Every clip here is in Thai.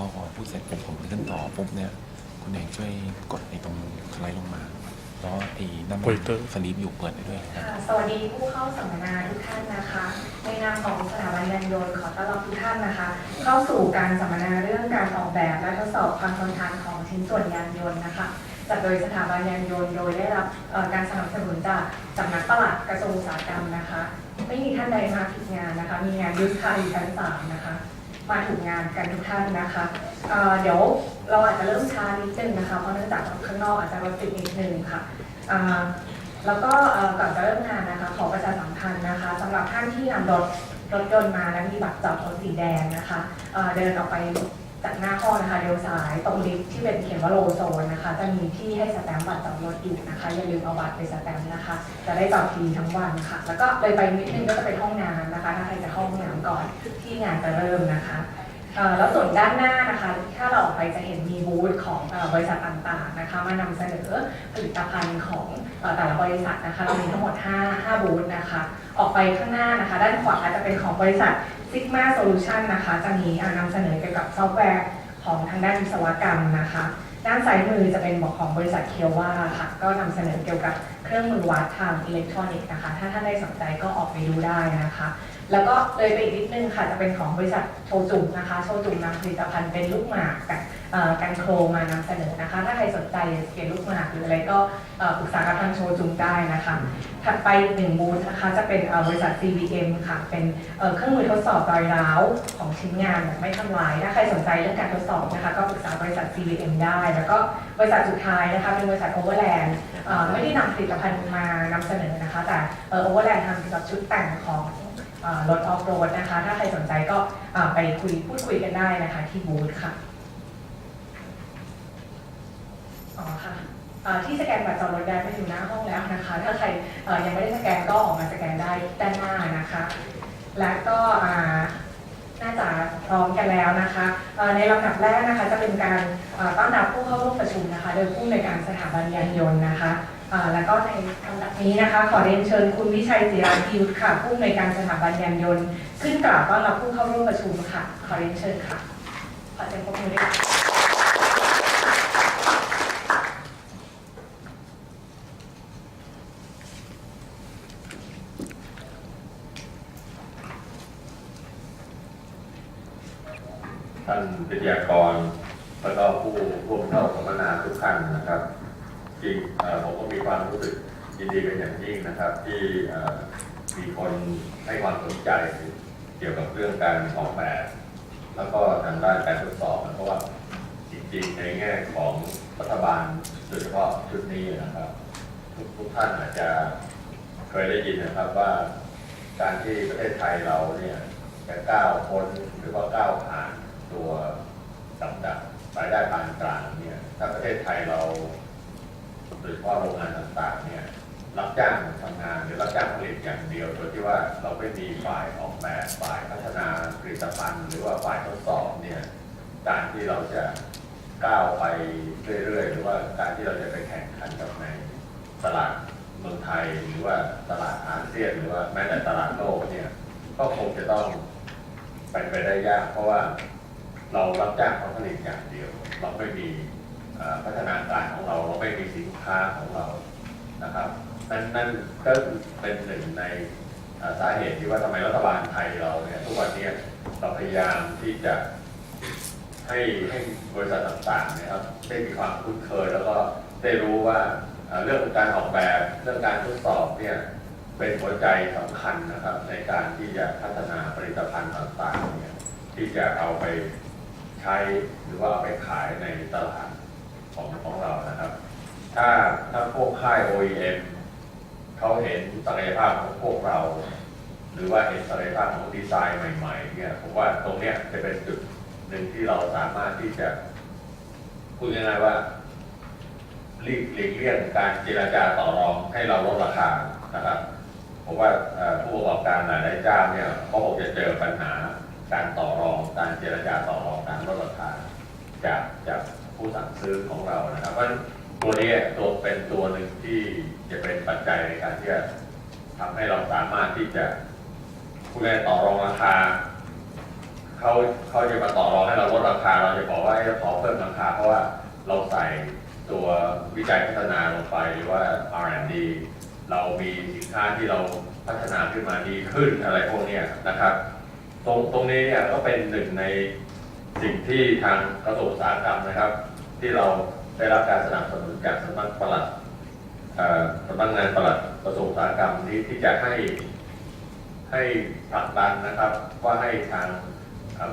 พอพอพูดเสร็จปุ๊บผมขึ้นต่อปุ๊บเนี่ยคุณเอกช่วยกดไอ้ตรงสไลด์ลงมาแล้วไอ้นั่น Pointer สลีปอยู่เปิดได้ด้วยนะครับ ค่ะสวัสดีผู้เข้าสัมมนาทุกท่านนะคะ ในนามของสถาบันยานยนต์ขอต้อนรับทุกท่านนะคะ เข้าสู่การสัมมนาเรื่องการออกแบบและทดสอบความทนทานของชิ้นส่วนยานยนต์นะคะจัดโดยสถาบันยานยนต์โดยได้รับเอ่อการสนับสนุนจากสำนักปลัดกระทรวงอุตสาหกรรมนะคะ ไม่มีท่านใดมาผิดงานนะคะ มีงานยุทธาอยู่ชั้นสามนะคะ มาถึงงานกันทุกท่านนะคะเเดี๋ยวเราอาจจะเริ่มช้านิดนึงนะคะ เพราะเนื่องจากข้างนอกอาจจะรถติดนิดนึงค่ะแล้วก็ก่อนจะเริ่มงานนะคะ ขอประชาสัมพันธ์นะคะสำหรับท่านที่นำรถรถยนต์มาและมีบัตรจอดรถสีแดงนะคะเเดินออกไป จากหน้าห้องนะคะเลี้ยวซ้ายตรงลิฟท์ที่เป็นเขียนว่าโลโซนนะคะ จะมีที่ให้สแตมป์บัตรจอดรถอยู่นะคะ อย่าลืมเอาบัตรไปสแตมป์นะคะ จะได้จอดฟรีทั้งวันค่ะ แล้วก็เลยไปนิดนึงก็จะเป็นห้องน้ำนะคะ ถ้าใครจะเข้าห้องน้ำก่อนที่งานจะเริ่มนะคะแล้วส่วนด้านหน้านะคะ ถ้าเราออกไปจะเห็นมีบูธของบริษัทต่างๆนะคะ มานำเสนอผลิตภัณฑ์ของแต่ละบริษัทนะคะเรามีทั้งหมด 5 5 บูธนะคะ ออกไปข้างหน้านะคะ ด้านขวาจะเป็นของบริษัท ซิกมาโซลูชันนะคะจะมีนำเสนอเกี่ยวกับซอฟต์แวร์ของทางด้านวิศวกรรมนะคะ ด้านซ้ายมือจะเป็นบอกของบริษัทเคียวว่าค่ะ ก็นำเสนอเกี่ยวกับเครื่องมือวัดทางอิเล็กทรอนิกส์นะคะ ถ้าท่านได้สนใจก็ออกไปดูได้นะคะ แล้วก็เลยไปอีกนิดนึงค่ะจะเป็นของบริษัทโชจุงนะคะ โชจุงนำผลิตภัณฑ์เป็นลูกหมากกับกันโครมานำเสนอนะคะ ถ้าใครสนใจอยากจะเปลี่ยนลูกหมากหรืออะไรก็ปรึกษากับทางโชจุงได้นะคะ ถัดไปหนึ่งบูธนะคะจะเป็นบริษัท CVM ค่ะ เป็นเครื่องมือทดสอบรอยร้าวของชิ้นงานแบบไม่ทำลาย ถ้าใครสนใจเรื่องการทดสอบนะคะ ก็ปรึกษาบริษัท CVM ได้ แล้วก็บริษัทสุดท้ายนะคะเป็นบริษัท Overland ไม่ได้นำผลิตภัณฑ์มานำเสนอนะคะ แต่เอ่อ Overland ทำเกี่ยวกับชุดแต่งของเอ่อ รถออฟโรดนะคะ ถ้าใครสนใจก็ไปคุยพูดคุยกันได้นะคะที่บูธค่ะอ๋อค่ะที่สแกนบัตรจอดรถได้ไปอยู่หน้าห้องแล้วนะคะ ถ้าใครยังไม่ได้สแกนก็ออกมาสแกนได้ด้านหน้านะคะ และก็น่าจะพร้อมกันแล้วนะคะในลำดับแรกนะคะจะเป็นการต้อนรับผู้เข้าร่วมประชุมนะคะ โดยผู้ในการสถาบันยานยนต์นะคะ แล้วก็ในลำดับนี้นะคะ ขอเรียนเชิญคุณวิชัยจิราพิยุทธค่ะผู้ในวยการสถาบันยานยนต์ ขึ้นกล่าวต้อนรับผู้เข้าร่วมประชุมค่ะ ขอเรียนเชิญค่ะ ขอเสียงปรบมือด้วยค่ะท่านวิทยากร แล้วก็ผู้ร่วมเข้าสัมมนาทุกท่านนะครับ จริงผมก็มีความรู้สึกยินดีเป็นอย่างยิ่งนะครับ ที่มีคนให้ความสนใจเกี่ยวกับเรื่องการออกแบบแล้วก็ทางด้านการทดสอบเพราะว่าจริงๆในแง่ของรัฐบาลโดยเฉพาะชุดนี้นะครับ ทุกทุกท่านอาจจะเคยได้ยินนะครับว่าการที่ประเทศไทยเราเนี่ยจะก้าวพ้นหรือว่าก้าวผ่านตัวลำดับรายได้ปานกลางเนี่ยถ้าประเทศไทยเรา โดยเฉพาะโรงงานต่างๆเนี่ยรับจ้างทำงานหรือรับจ้างผลิตอย่างเดียวโดยที่ว่าเราไม่มีฝ่ายออกแบบฝ่ายพัฒนาผลิตภัณฑ์ หรือว่าฝ่ายทดสอบเนี่ยการที่เราจะก้าวไปเรื่อยๆ หรือว่าการที่เราจะไปแข่งขันกับในตลาดเมืองไทยหรือว่าตลาดอาเซียนหรือว่าแม้แต่ตลาดโลกเนี่ยก็คงจะต้องเป็นไปได้ยาก เพราะว่าเรารับจ้างเขาผลิตอย่างเดียว เราไม่มีพัฒนา ค้าของเรานะครับนั่นนั่นก็เป็นหนึ่งในสาเหตุที่ว่าทำไมรัฐบาลไทยเราเนี่ยทุกวันนี้เราพยายามที่จะให้ให้บริษัทต่างๆเนะครับได้มีความคุ้นเคยแล้วก็ได้รู้ว่าเอ่อเรื่องการออกแบบเรื่องการทดสอบเนี่ยเป็นหัวใจสำคัญนะครับ ในการที่จะพัฒนาผลิตภัณฑ์ต่างๆเนี่ยที่จะเอาไปใช้หรือว่าเอาไปขายในตลาดของของเรานะครับ ถ้าถ้าพวกค่าย OEM เขาเห็นศักยภาพของพวกเรา หรือว่าเห็นศักยภาพของดีไซน์ใหม่ๆเนี่ยผมว่าตรงเนี้ยจะเป็นจุดหนึ่งที่เราสามารถที่จะพูดง่ายๆว่าหลีกหลีกเลี่ยงการเจรจาต่อรองให้เราลดราคานะครับผมว่าผู้ประกอบการหลายๆเจ้าเนี่ยเขาคงจะเจอปัญหาการต่อรอง การเจรจาต่อรองการลดราคาจากจากผู้สั่งซื้อของเรานะครับเพราะ ตัวนี้ตัวเป็นตัวหนึ่งที่จะเป็นปัจจัยในการที่จะทำให้เราสามารถที่จะผู้ได้ต่อรองราคาเขาเขาจะมาต่อรองให้เราลดราคา เราจะบอกว่าเอ้ขอเพิ่มราคา เพราะว่าเราใส่ตัววิจัยพัฒนาลงไปหรือว่า R&D เรามีสินค้าที่เราพัฒนาขึ้นมาดีขึ้นอะไรพวกนี้นะครับ ตรงตรงนี้เนี่ยก็เป็นหนึ่งในสิ่งที่ทางกระทรวงอุตสาหกรรมนะครับ ที่เรา ได้รับการสนับสนุนจากสำนักปลัดสำนักงานปลัดกระทรวงอุตสาหกรรมที่ที่จะให้ให้ผลักดันนะครับว่าให้ทาง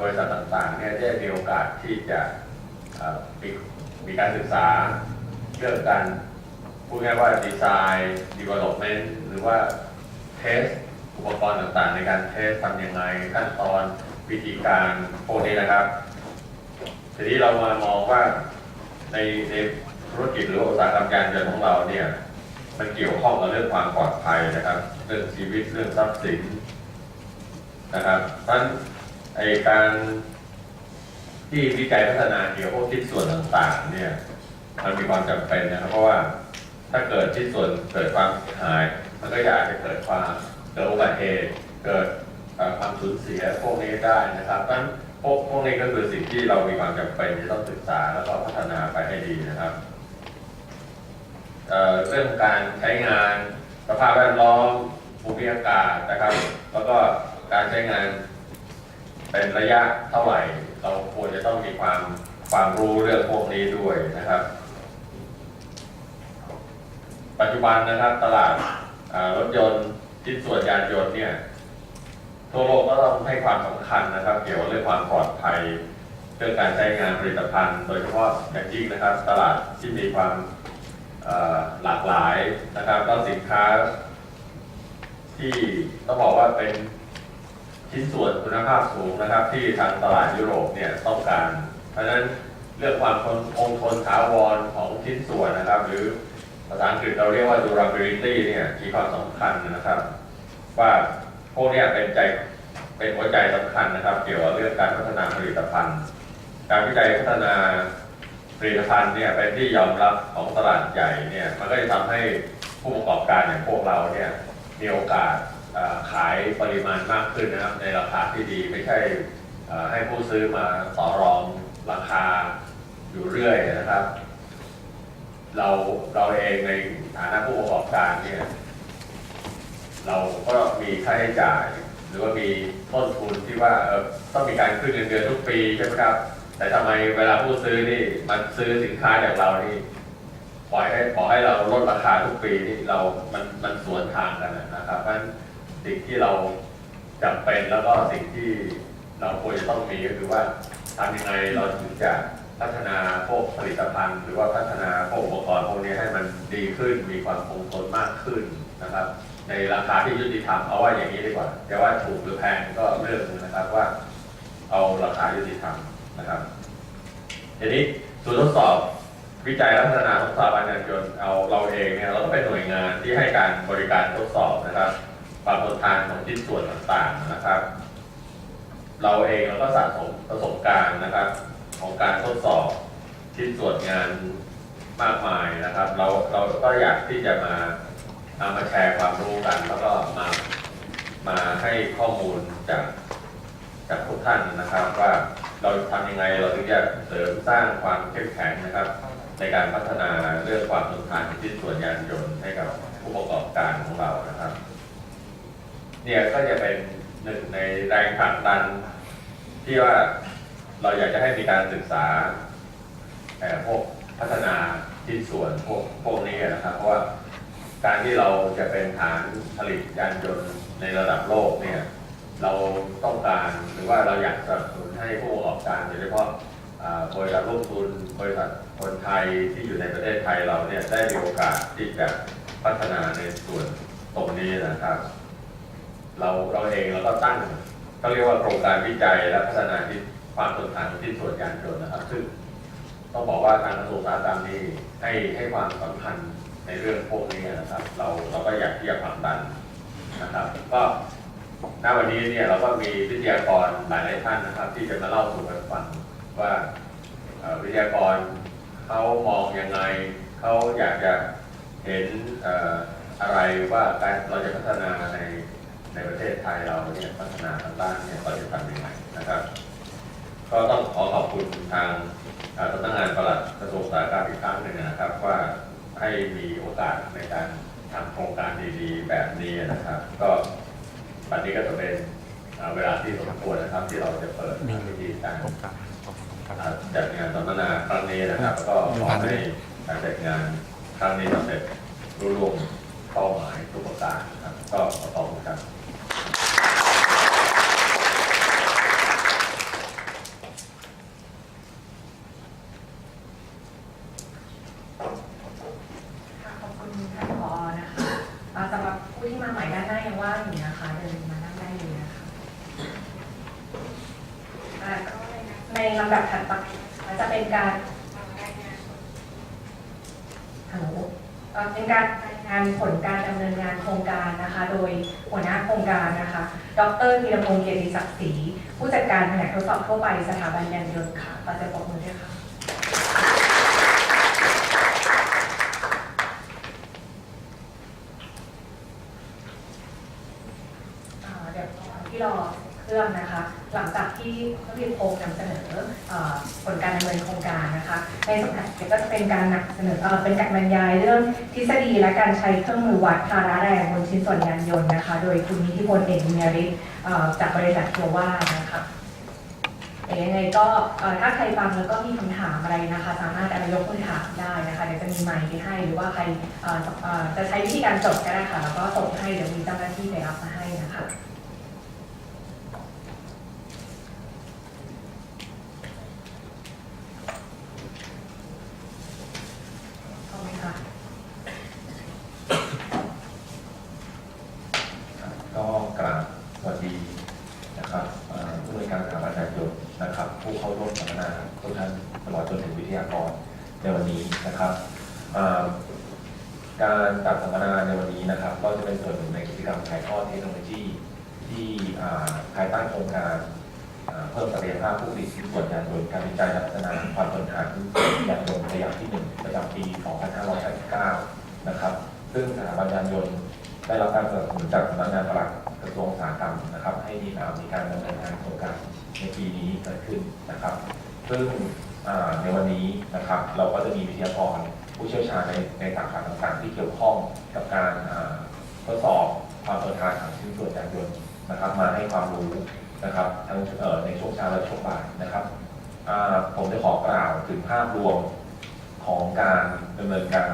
บริษัทต่างๆเนี่ยได้มีโอกาสที่จะมีมีการศึกษาเรื่องการพูดง่ายๆว่าดีไซน์ development หรือว่าเทสอุปกรณ์ต่างๆ ในการเทสทำยังไงขั้นตอนวิธีการพวกนี้นะครับ ทีนี้เรามามองว่า ในในธุรกิจหรืออุตสาหกรรมการเงินของเราเนี่ยมันเกี่ยวข้องกับเรื่องความปลอดภัยนะครับ เรื่องชีวิตเรื่องทรัพย์สินนะครับเพราะฉะนั้นไอการที่วิจัยพัฒนาเกี่ยวกับพวกชิ้นส่วนต่างๆเนี่ยมันมีความจำเป็นนะครับ เพราะว่าถ้าเกิดชิ้นส่วนเกิดความเสียหาย มันก็อาจจะเกิดความเกิดอุบัติเหตุเกิด ความสูญเสียพวกนี้ได้นะครับเพราะฉะนั้นพวกพวกนี้ก็คือสิ่งที่เรามีความจำเป็นที่ต้องศึกษาแล้วก็พัฒนาไปให้ดีนะครับเเรื่องการใช้งานสภาพแวดล้อมภูมิอากาศนะครับ แล้วก็การใช้งานเป็นระยะเท่าไหร่ เราควรจะต้องมีความความรู้เรื่องพวกนี้ด้วยนะครับ ปัจจุบันนะครับตลาดรถยนต์ชิ้นส่วนยานยนต์เนี่ย ทั่วโลกก็ต้องให้ความสำคัญนะครับ เกี่ยวกับเรื่องความปลอดภัยเรื่องการใช้งานผลิตภัณฑ์ โดยเฉพาะอย่างยิ่งนะครับ ตลาดที่มีความหลากหลายนะครับแล้วสินค้า ที่ต้องบอกว่าเป็นชิ้นส่วนคุณภาพสูงนะครับ ที่ทางตลาดยุโรปเนี่ยต้องการ เพราะฉะนั้นเรื่องความคงทนถาวรของชิ้นส่วนนะครับ หรือภาษาอังกฤษเราเรียกว่า durability เนี่ยมีความสำคัญนะครับ ว่า พวกนี้เป็นใจเป็นหัวใจสำคัญนะครับ เกี่ยวกับเรื่องการพัฒนาผลิตภัณฑ์ การวิจัยพัฒนาผลิตภัณฑ์เนี่ยเป็นที่ยอมรับของตลาดใหญ่เนี่ยมันก็จะทำให้ผู้ประกอบการอย่างพวกเราเนี่ยมีโอกาสขายปริมาณมากขึ้นนะครับ ในราคาที่ดีไม่ใช่ให้ผู้ซื้อมาต่อรองราคาอยู่เรื่อยนะครับ เราเราเองในฐานะผู้ประกอบการเนี่ย เราก็มีค่าใช้จ่าย หรือว่ามีต้นทุนที่ว่าเออต้องมีการขึ้นเงินเดือนทุกปีใช่ไหมครับ แต่ทำไมเวลาผู้ซื้อนี่มันซื้อสินค้าจากเรานี่ปล่อยให้ขอให้เราลดราคาทุกปีนี่เรา มันมันสวนทางกันนะครับ เพราะฉะนั้นสิ่งที่เราจำเป็นแล้วก็สิ่งที่เราควรจะต้องมีก็คือว่าทำยังไงเราถึงจะพัฒนาพวกผลิตภัณฑ์ หรือว่าพัฒนาพวกอุปกรณ์พวกนี้ให้มันดีขึ้นมีความคงทนมากขึ้นนะครับ ในราคาที่ยุติธรรมเอาว่าอย่างนี้ดีกว่าจะว่าถูกหรือแพงก็เรื่องหนึงนะครับว่า เอาราคายุติธรรมนะครับทีนี้ศูนทดสอบวิจัยและพัฒนาของสถาบันยานยนต์เอาเราเองเนี่ยเราก็เป็นหน่วยงานที่ให้การบริการทดสอบนะครับความทนทานของชิ้นส่วนต่างๆนะครับ เราเองเราก็สะสมประสบการณ์นะครับ ของการทดสอบชิ้นส่วนงานมากมายนะครับ เราเราก็อยากที่จะมา มาแชร์ความรู้กัน แล้วก็มามาให้ข้อมูลจากจากทุกท่านนะครับ ว่าเราทำยังไงเราถึงจะเสริมสร้างความเข้มแข็งนะครับ ในการพัฒนาเรื่องความทนทานของชิ้นส่วนยานยนต์ให้กับผู้ประกอบการของเรานะครับ เนี่ยก็จะเป็นหนึ่งในแรงผลักดันที่ว่าเราอยากจะให้มีการศึกษาเอ่อพวกพัฒนาชิ้นส่วนพวกพวกนี้นะครับ เพราะว่า การที่เราจะเป็นฐานผลิตยานยนต์ในระดับโลกเนี่ยเราต้องการหรือว่าเราอยากสนับสนุนให้ผู้ประกอบการโดยเฉพาะบริษัทร่วมทุนบริษัทคนไทยที่อยู่ในประเทศไทยเราเนี่ยได้มีโอกาสที่จะพัฒนาในส่วนตรงนี้นะครับ เราเราเองเราก็ตั้งเขาเรียกว่าโครงการวิจัยและพัฒนาที่ความทนทานของที่ส่วนยานยนต์นะครับซึ่งต้องบอกว่าทางกระทรวงอุตาหกรรมนี่ให้ให้ความสำคัญ ในเรื่องพวกนี้นะครับ เราเราก็อยากที่จะผลักดันนะครับ ก็ณวันนี้เนี่ยเราก็มีวิทยากรหลายๆท่านนะครับ ที่จะมาเล่าสู่กันฟังว่าวิทยากรเขามองยังไงเขาอยากจะเห็นอะไรว่าการเราจะพัฒนาในในประเทศไทยเราเนี่ยพัฒนาทางด้านเนี่ยเราจะทำยังไงนะครับ ก็ต้องขอขอบคุณทางเอ่อสำนักงานปลัดกระทรวงอุตสาหกรรมอีกครั้งหนึ่งนะครับว่า ให้มีโอกาสในการทำโครงการดีๆ แบบนี้นะครับ ก็วันนี้ก็จะเป็นเอ่อเวลาที่สมควรนะครับ ที่เราจะเปิดพิธีการตรงกลางตรงกลางอ่าจัดงานสัมมนาครั้งนี้นะครับ ก็ขอให้การจัดงานครั้งนี้สำเร็จรุ่ร่วงเป้าหมายทุกประการนะครับ ก็ขอขอบคุณครับ ค่ะขอบคุณท่านผอนะคะอ่าสำหรับผู้ที่มาใหม่ด้านหน้ายัง ว่างอยู่นะคะเดินมานั่งได้เลยนะคะอ่าก็ในลำดับถัดไปจะเป็นการฮัลโหลเอ่อเป็นการรายงานผลการดำเนินงานโครงการนะคะ โดยหัวหน้าโครงการนะคะ ดรธีรพงศ์เกียรติศักดิ์ศรีผู้จัดการแผนกทดสอบทั่วไปสถาบันยานยนต์ค่ะขอจะปรบมือด้วยค่ะ อ่าเดี๋ยวที่รอเค รื่องนะคะ หลังจากที่นักเรียนโพงนำเสนอผลการดำเนินโครงการนะคะ ในสำนักเดี๋ยก็จะเป็นการนำเสนอเอ่อเป็นการบรรยายเรื่องทฤษฎีและการใช้เครื่องมือวัดภาระแรงบนชิ้นส่วนยานยนต์นะคะ โดยคุณนิติพลเอกบุญยริศจากบริษัทโคว่านะคะยังไงก็ถ้าใครฟังแล้วก็มีคำถามอะไรนะคะ สามารถเอายกมือถามได้นะคะเดี๋ยวจะมีไมค์ให้หรือว่าใครจะใช้วิธีการจดก็ได้ค่ะแล้วก็ส่งให้เดี๋ยวมีเจ้าหน้าที่ไปรับมาให้นะคะ ขอบคุณค่ะ ก็กราบสวัสดีนะครับเอ่อผู้บริการสถาบันการยนต์นะครับ ผู้เข้าร่วมสัมมนาทุกท่านตล อจนถึงวิทยากรในวันนี้นะครับการจัดสัมมนาในวันนี้นะครับ ก็จะเป็นส่วนหนึ่งในกิจกรรมถ่ายทอดเทคโนโลยี ที่ภายใต้โครงการเพิ่มศักยภาพผู้ผลิตชิ้นส่วนยานยนต์การวิจัยและพัฒนาความทนทานยานยนต์ระยะที่ 1 ประจำปี 2559 นะครับ ซึ่งสถาบันยานยนต์ได้รับการสนับสนุนจากสำนักงานปลัดกระทรวงอุตสาหกรรมนะครับ ให้มีการดำเนินงานโครงการในปีนี้เกิดขึ้นนะครับ ซึ่ง ในวันนี้นะครับ เราก็จะมีวิทยากรผู้เชี่ยวชาญในในสาขาต่างๆ ที่เกี่ยวข้องกับการทดสอบความทนทานของชิ้นส่วนยานยนต์นะครับ มาให้ความรู้นะครับทั้งในช่วงเช้าและช่วงบ่ายนะครับผมจะขอกล่าวถึงภาพรวมของการดำเนินการ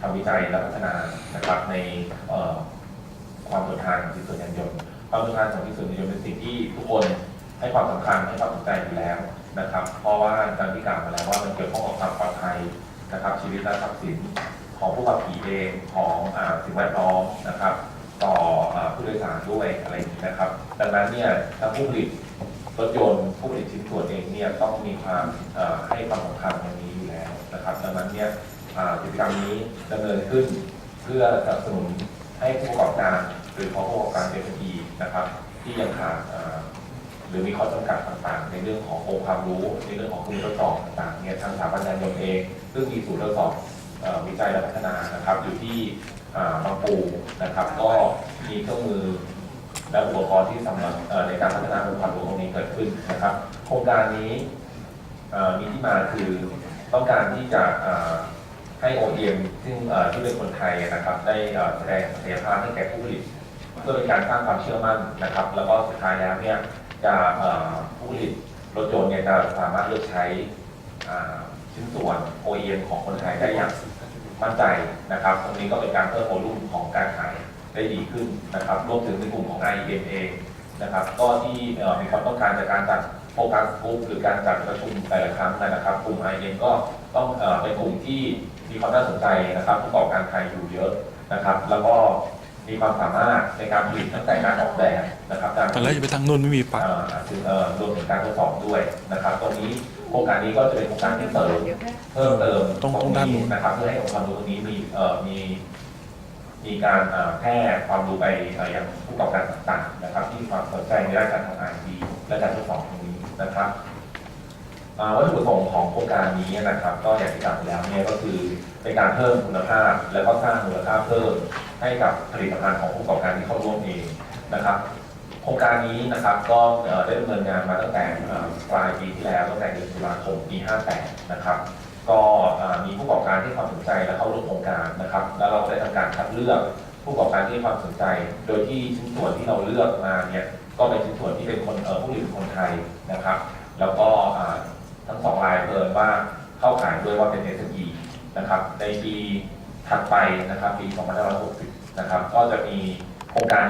ทำวิจัยและพัฒนานะครับในความทนทานของชิ้นส่วนยานยนต์ความทนทานของชิ้นส่วนยานยนต์เป็นสิ่งที่ทุกคนให้ความสำคัญให้ความสนใจอยู่แล้ว นะครับ เพราะว่าการที่กาวมาแล้วว่ามันเกี่ยวข้องกับความปลอดภัยนะครับ ชีวิตและทรัพย์สินของผู้ขับขี่เองของอสิ่งแวดล้อมนะครับ ต่ออผู้โดยสารด้วยอะไรอย่างนี้นะครับ ดังนั้นเนี่ยทั้งผู้ผลิตรถยนต์ผู้ผลิตชิ้นส่วนเองเนี่ยต้องมีความให้ความสำคัญตรงนี้อยู่แล้วนะครับดังนั้นเนี่ยกิจกรรมนี้ดำเนินขึ้นเพื่อสนับสนุนให้ผู้ประกอบการหรือผู้ประกอบการ SME นะครับ ที่ยังขาด รือมีข้อจำกัดต่างๆ ในเรื่องขององค์ความรู้ ในเรื่องของคุณทดสอบต่างๆเนี่ยทางสถาบันยานยนต์เองซึ่งมีศูนย์ทดสอบเอ่อวิจัยและพัฒนานะครับอยู่ที่อ่าบางปูนะครับก็มีเครื่องมือและอุปกรณ์ที่สำหรับเอ่อในการพัฒนาองค์ความรู้ตรงนี้เกิดขึ้นนะครับ โครงการนี้เอ่อมีที่มาคือต้องการที่จะเอ่อให้ OEM ซึ่งเอ่อที่เป็นคนไทยนะครับได้เอ่อแสดงศักยภาพให้แก่ผู้ผลิต เพื่อเป็นการสร้างความเชื่อมั่นนะครับ แล้วก็สุดท้ายแล้วเนี่ย จะผู้ผลิตรถยนต์เนี่ยจะสามารถเลือกใช้ชิ้นส่วน OEM ของคนไทยได้อย่างมั่นใจนะครับ ตรงนี้ก็เป็นการเพิ่มโวลุ่มของการขายได้ดีขึ้นนะครับ รวมถึงในกลุ่มของ IEM เองนะครับ ก็ที่มีความต้องการจากการจัดโฟกัสกลุ่มหรือการจัดประชุมแต่ละครั้งนะครับ กลุ่ม IEM ก็ต้องเอ่อเป็นกลุ่มที่มีความน่าสนใจนะครับผู้ประกอบการไทยอยู่เยอะนะครับ แล้วก็ มีความสามารถในการผลิตตั้งแต่การออกแบบนะครับการตอนแรกจะไปทางนู้นไม่มีปลั๊กเอ่อถึงเอ่อรวมถึงการทดสอบด้วยนะครับ ตรงนี้โครงการนี้ก็จะเป็นโครงการที่เติมเพิ่มเติมตรงตรงด้านนู้นนะครับ เพื่อให้องค์ความรู้ตรงนี้มีเอ่อมีมีการเอ่อแพร่ความรู้ไปเอ่อยังผู้ประกอบการต่างๆนะครับ ที่มีความสนใจในด้านการทำงานดีและการทดสอบตรงนี้นะครับอ่า วัตถุประสงค์ของโครงการนี้นะครับ ก็อย่างที่กล่าวไปแล้วเนี่ยก็คือเป็นการเพิ่มคุณภาพ แล้วก็สร้างมูลค่าเพิ่มให้กับผลิตภัณฑ์ของผู้ประกอบการที่เข้าร่วมเองนะครับ โครงการนี้นะครับก็ได้ดำเนินงานมาตั้งแต่ปลายปีที่แล้วตั้งแต่เดือนตุลาคมปี 58 นะครับ ก็มีผู้ประกอบการที่ความสนใจและเข้าร่วมโครงการนะครับ แล้วเราได้ทำการคัดเลือกผู้ประกอบการที่ความสนใจ โดยที่ชิ้นส่วนที่เราเลือกมาเนี่ยก็เป็นชิ้นส่วนที่เป็นคนผู้ผลิตคนไทยนะครับ แล้วก็ ทั้งสองรายเพิ่มว่าเข้าขายด้วยว่าเป็น SME นะครับ ในปีถัดไปนะครับปี 2560 นะครับ ก็จะมีโครงการ